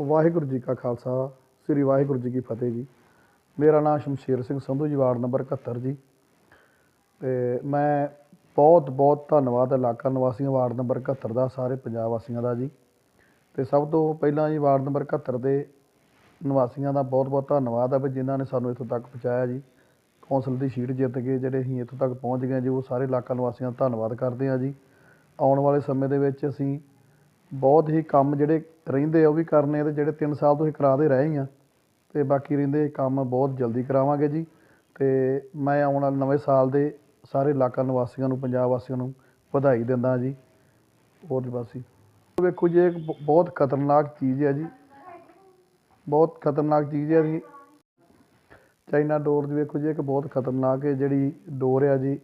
ਵਾਹਿਗੁਰੂ ਜੀ ਕਾ ਖਾਲਸਾ, ਸ੍ਰੀ ਵਾਹਿਗੁਰੂ ਜੀ ਕੀ ਫਤਿਹ ਜੀ। ਮੇਰਾ ਨਾਮ ਸ਼ਮਸ਼ੀਰ ਸਿੰਘ ਸੰਧੂ ਜੀ ਵਾਰਡ ਨੰਬਰ 71 ਜੀ। ਤੇ ਮੈਂ ਬਹੁਤ ਬਹੁਤ ਧੰਨਵਾਦ ਇਲਾਕਾ ਨਿਵਾਸੀਆਂ ਵਾਰਡ ਨੰਬਰ 71 ਦਾ, ਸਾਰੇ ਪੰਜਾਬ ਵਾਸੀਆਂ ਦਾ ਜੀ। ਤੇ ਸਭ ਤੋਂ ਪਹਿਲਾਂ ਜੀ ਵਾਰਡ ਨੰਬਰ 71 ਦੇ ਨਿਵਾਸੀਆਂ ਦਾ ਬਹੁਤ ਬਹੁਤ ਧੰਨਵਾਦ ਹੈ ਵੀ ਜਿਨ੍ਹਾਂ ਨੇ ਸਾਨੂੰ ਇੱਥੋਂ ਤੱਕ ਪਹੁੰਚਾਇਆ ਜੀ। ਕੌਂਸਲ ਦੀ ਸੀਟ ਜਿੱਤ ਕੇ ਜਿਹੜੇ ਅਸੀਂ ਇੱਥੋਂ ਤੱਕ ਪਹੁੰਚ ਗਏ ਜੀ, ਉਹ ਸਾਰੇ ਇਲਾਕਾ ਨਿਵਾਸੀਆਂ ਦਾ ਧੰਨਵਾਦ ਕਰਦੇ ਹਾਂ ਜੀ। ਆਉਣ ਵਾਲੇ ਸਮੇਂ ਦੇ ਵਿੱਚ ਅਸੀਂ ਬਹੁਤ ਹੀ ਕੰਮ ਜਿਹੜੇ ਰਹਿੰਦੇ ਆ ਉਹ ਵੀ ਕਰਨੇ ਆ ਤੇ ਜਿਹੜੇ 3 ਸਾਲ ਤੋਂ ਅਸੀਂ ਕਰਾਦੇ ਰਹੇ ਹੀ ਆ। ਤੇ ਬਾਕੀ ਰਹਿੰਦੇ ਕੰਮ ਬਹੁਤ ਜਲਦੀ ਕਰਾਵਾਂਗੇ ਜੀ। ਤੇ ਮੈਂ ਆਉਣ ਵਾਲੇ ਨਵੇਂ ਸਾਲ ਦੇ ਸਾਰੇ ਇਲਾਕਾ ਨਿਵਾਸੀਆਂ ਨੂੰ, ਪੰਜਾਬ ਵਾਸੀਆਂ ਨੂੰ ਵਧਾਈ ਦਿੰਦਾ ਜੀ। ਹੋਰ ਜੀ ਬਸ ਜੀ। ਵੇਖੋ ਜੀ ਇੱਕ ਬ- ਬਹੁਤ ਖਤਰਨਾਕ ਚੀਜ਼ ਹੈ ਜੀ। ਬਹੁਤ ਖਤਰਨਾਕ ਚੀਜ਼ ਹੈ ਜੀ। ਚਾਈਨਾ ਡੋਰ ਦੀ ਵੇਖੋ ਜੀ, ਇੱਕ ਬਹੁਤ ਖਤਰਨਾਕ ਹੈ ਜਿਹੜੀ ਡੋਰ ਆ ਜੀ।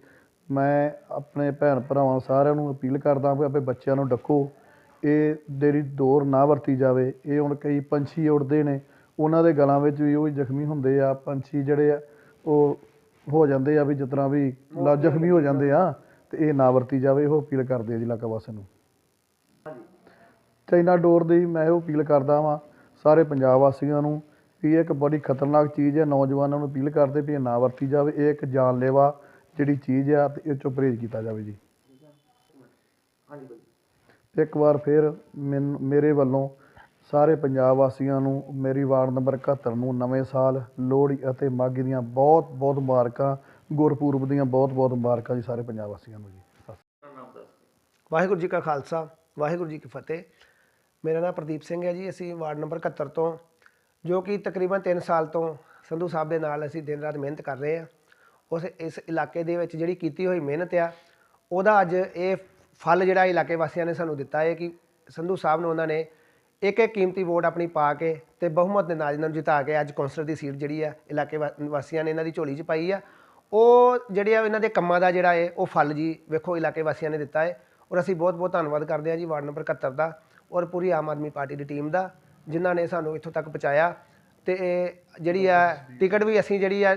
ਮੈਂ ਆਪਣੇ ਭੈਣ ਭਰਾਵਾਂ ਸਾਰਿਆਂ ਨੂੰ ਅਪੀਲ ਕਰਦਾ ਵੀ ਆਪਣੇ ਬੱਚਿਆਂ ਨੂੰ ਡੱਕੋ। ਇਹ ਜਿਹੜੀ ਡੋਰ ਨਾ ਵਰਤੀ ਜਾਵੇ ਇਹ ਹੁਣ ਕਈ ਪੰਛੀ ਉੜਦੇ ਨੇ ਉਹਨਾਂ ਦੇ ਗਲਾਂ ਵਿੱਚ ਵੀ ਉਹ ਜ਼ਖਮੀ ਹੁੰਦੇ ਆ ਪੰਛੀ ਜਿਹੜੇ ਆ ਉਹ ਹੋ ਜਾਂਦੇ ਆ ਵੀ ਜਿਸ ਤਰ੍ਹਾਂ ਵੀ ਲਾ ਜ਼ਖਮੀ ਹੋ ਜਾਂਦੇ ਆ ਤੇ ਇਹ ਨਾ ਵਰਤੀ ਜਾਵੇ ਉਹ ਅਪੀਲ ਕਰਦੇ ਆ ਜੀ ਇਲਾਕਾ ਵਾਸੀਆਂ ਨੂੰ ਚਾਈਨਾ ਡੋਰ ਦੀ ਮੈਂ ਇਹੋ ਅਪੀਲ ਕਰਦਾ ਵਾਂ ਸਾਰੇ ਪੰਜਾਬ ਵਾਸੀਆਂ ਨੂੰ ਵੀ ਇਹ ਇੱਕ ਬੜੀ ਖਤਰਨਾਕ ਚੀਜ਼ ਹੈ ਨੌਜਵਾਨਾਂ ਨੂੰ ਅਪੀਲ ਕਰਦੇ ਵੀ ਇਹ ਨਾ ਵਰਤੀ ਜਾਵੇ ਇਹ ਇੱਕ ਜਾਨਲੇਵਾ ਜਿਹੜੀ ਚੀਜ਼ ਆ ਤੇ ਇਹ ਚੋਂ ਪਰਹੇਜ਼ ਕੀਤਾ ਜਾਵੇ ਜੀ। ਇੱਕ ਵਾਰ ਫਿਰ ਮੈਨ- ਮੇਰੇ ਵੱਲੋਂ ਸਾਰੇ ਪੰਜਾਬ ਵਾਸੀਆਂ ਨੂੰ ਮੇਰੀ ਵਾਰਡ ਨੰਬਰ 71 ਨੂੰ ਨਵੇਂ ਸਾਲ, ਲੋਹੜੀ ਅਤੇ ਮਾਘੀ ਦੀਆਂ ਬਹੁਤ ਬਹੁਤ ਮੁਬਾਰਕਾਂ, ਗੁਰਪੁਰਬ ਦੀਆਂ ਬਹੁਤ ਬਹੁਤ ਮੁਬਾਰਕਾਂ ਜੀ ਸਾਰੇ ਪੰਜਾਬ ਵਾਸੀਆਂ ਨੂੰ ਜੀ। ਸਤਿ ਸ਼੍ਰੀ ਵਾਹਿਗੁਰੂ ਜੀ ਕਾ ਖਾਲਸਾ, ਵਾਹਿਗੁਰੂ ਜੀ ਕੀ ਫਤਿਹ। ਮੇਰਾ ਨਾਮ ਪ੍ਰਦੀਪ ਸਿੰਘ ਹੈ ਜੀ, ਅਸੀਂ ਵਾਰਡ ਨੰਬਰ 71 ਤੋਂ, ਜੋ ਕਿ ਤਕਰੀਬਨ 3 ਸਾਲ ਤੋਂ ਸੰਧੂ ਸਾਹਿਬ ਦੇ ਨਾਲ ਅਸੀਂ ਦਿਨ ਰਾਤ ਮਿਹਨਤ ਕਰ ਰਹੇ ਹਾਂ। ਉਸ ਇਸ ਇਲਾਕੇ ਦੇ ਵਿੱਚ ਜਿਹੜੀ ਕੀਤੀ ਹੋਈ ਮਿਹਨਤ ਆ, ਉਹਦਾ ਅੱਜ ਇਹ ਫਲ ਜਿਹੜਾ ਇਲਾਕੇ ਵਾਸੀਆਂ ਨੇ ਸਾਨੂੰ ਦਿੱਤਾ ਹੈ ਕਿ ਸੰਧੂ ਸਾਹਿਬ ਨੂੰ ਉਹਨਾਂ ਨੇ ਇੱਕ ਇੱਕ ਕੀਮਤੀ ਵੋਟ ਆਪਣੀ ਪਾ ਕੇ ਤੇ ਬਹੁਮਤ ਦੇ ਨਾਲ ਇਹਨਾਂ ਨੂੰ ਜਿਤਾ ਕੇ ਅੱਜ ਕੌਂਸਲਰ ਦੀ ਸੀਟ ਜਿਹੜੀ ਆ ਇਲਾਕੇ ਵਾਸੀਆਂ ਨੇ ਇਹਨਾਂ ਦੀ ਝੋਲੀ 'ਚ ਪਾਈ ਆ। ਉਹ ਜਿਹੜੇ ਆ ਇਹਨਾਂ ਦੇ ਕੰਮਾਂ ਦਾ ਜਿਹੜਾ ਹੈ ਉਹ ਫਲ ਜੀ ਵੇਖੋ ਇਲਾਕੇ ਵਾਸੀਆਂ ਨੇ ਦਿੱਤਾ ਹੈ ਔਰ ਅਸੀਂ ਬਹੁਤ ਬਹੁਤ ਧੰਨਵਾਦ ਕਰਦੇ ਹਾਂ ਜੀ ਵਾਰਡ ਨੰਬਰ 71 ਦਾ ਔਰ ਪੂਰੀ ਆਮ ਆਦਮੀ ਪਾਰਟੀ ਦੀ ਟੀਮ ਦਾ ਜਿਨ੍ਹਾਂ ਨੇ ਸਾਨੂੰ ਇੱਥੋਂ ਤੱਕ ਪਹੁੰਚਾਇਆ। ਤੇ ਇਹ ਜਿਹੜੀ ਆ ਟਿਕਟ ਵੀ ਅਸੀਂ ਜਿਹੜੀ ਆ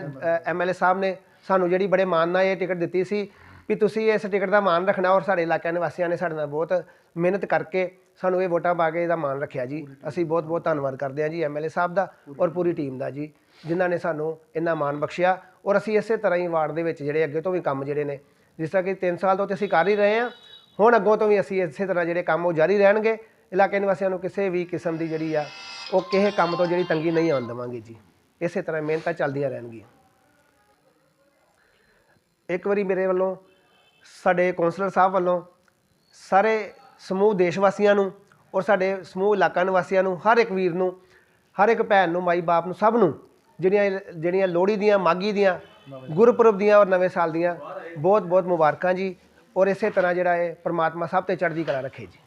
ਐਮਐਲਏ ਸਾਹਿਬ ਨੇ ਸਾਨੂੰ ਜਿਹੜੀ ਬੜੇ ਮਾਣ ਨਾਲ ਇਹ ਟਿਕਟ ਦਿੱਤੀ ਸੀ। ਵੀ ਤੁਸੀਂ ਇਸ ਟਿਕਟ ਦਾ ਮਾਣ ਰੱਖਣਾ ਔਰ ਸਾਡੇ ਇਲਾਕਿਆਂ ਨਿਵਾਸੀਆਂ ਨੇ ਸਾਡੇ ਨਾਲ ਬਹੁਤ ਮਿਹਨਤ ਕਰਕੇ ਸਾਨੂੰ ਇਹ ਵੋਟਾਂ ਪਾ ਕੇ ਇਹਦਾ ਮਾਣ ਰੱਖਿਆ ਜੀ। ਅਸੀਂ ਬਹੁਤ ਬਹੁਤ ਧੰਨਵਾਦ ਕਰਦੇ ਹਾਂ ਜੀ ਐਮਐਲਏ ਸਾਹਿਬ ਦਾ ਔਰ ਪੂਰੀ ਟੀਮ ਦਾ ਜੀ ਜਿਨ੍ਹਾਂ ਨੇ ਸਾਨੂੰ ਇੰਨਾ ਮਾਣ ਬਖਸ਼ਿਆ। ਔਰ ਅਸੀਂ ਇਸੇ ਤਰ੍ਹਾਂ ਹੀ ਵਾਰਡ ਦੇ ਵਿੱਚ ਜਿਹੜੇ ਅੱਗੇ ਤੋਂ ਵੀ ਕੰਮ ਜਿਹੜੇ ਨੇ ਜਿਸ ਤਰ੍ਹਾਂ ਕਿ 3 ਸਾਲ ਤੋਂ ਤੇ ਅਸੀਂ ਕਰ ਹੀ ਰਹੇ ਹਾਂ। ਹੁਣ ਅੱਗੋਂ ਤੋਂ ਵੀ ਅਸੀਂ ਇਸੇ ਤਰ੍ਹਾਂ ਜਿਹੜੇ ਕੰਮ ਉਹ ਜਾਰੀ ਰਹਿਣਗੇ। ਇਲਾਕੇ ਨਿਵਾਸੀਆਂ ਨੂੰ ਕਿਸੇ ਵੀ ਕਿਸਮ ਦੀ ਜਿਹੜੀ ਆ ਉਹ ਕਿਸੇ ਕੰਮ ਤੋਂ ਜਿਹੜੀ ਤੰਗੀ ਨਹੀਂ ਆਉਣ ਦੇਵਾਂਗੇ ਜੀ। ਇਸੇ ਤਰ੍ਹਾਂ ਮਿਹਨਤਾਂ ਚੱਲਦੀਆਂ ਰਹਿਣਗੀਆਂ। ਇੱਕ ਵਾਰੀ ਮੇਰੇ ਵੱਲੋਂ ਸਾਡੇ ਕੌਂਸਲਰ ਸਾਹਿਬ ਵੱਲੋਂ ਸਾਰੇ ਸਮੂਹ ਦੇਸ਼ ਵਾਸੀਆਂ ਨੂੰ ਔਰ ਸਾਡੇ ਸਮੂਹ ਇਲਾਕਾ ਨਿਵਾਸੀਆਂ ਨੂੰ, ਹਰ ਇੱਕ ਵੀਰ ਨੂੰ, ਹਰ ਇੱਕ ਭੈਣ ਨੂੰ, ਮਾਈ ਬਾਪ ਨੂੰ, ਸਭ ਨੂੰ ਜਿਹੜੀਆਂ ਜਿਹੜੀਆਂ ਲੋਹੜੀ ਦੀਆਂ ਮਾਗੀ ਦੀਆਂ, ਗੁਰਪੁਰਬ ਦੀਆਂ ਔਰ ਨਵੇਂ ਸਾਲ ਦੀਆਂ ਬਹੁਤ ਬਹੁਤ ਮੁਬਾਰਕਾਂ ਜੀ ਔਰ ਇਸੇ ਤਰ੍ਹਾਂ ਜਿਹੜਾ ਇਹ ਪ੍ਰਮਾਤਮਾ ਸਭ ਤੇ ਚੜ੍ਹਦੀ ਕਲਾ ਰੱਖੇ ਜੀ।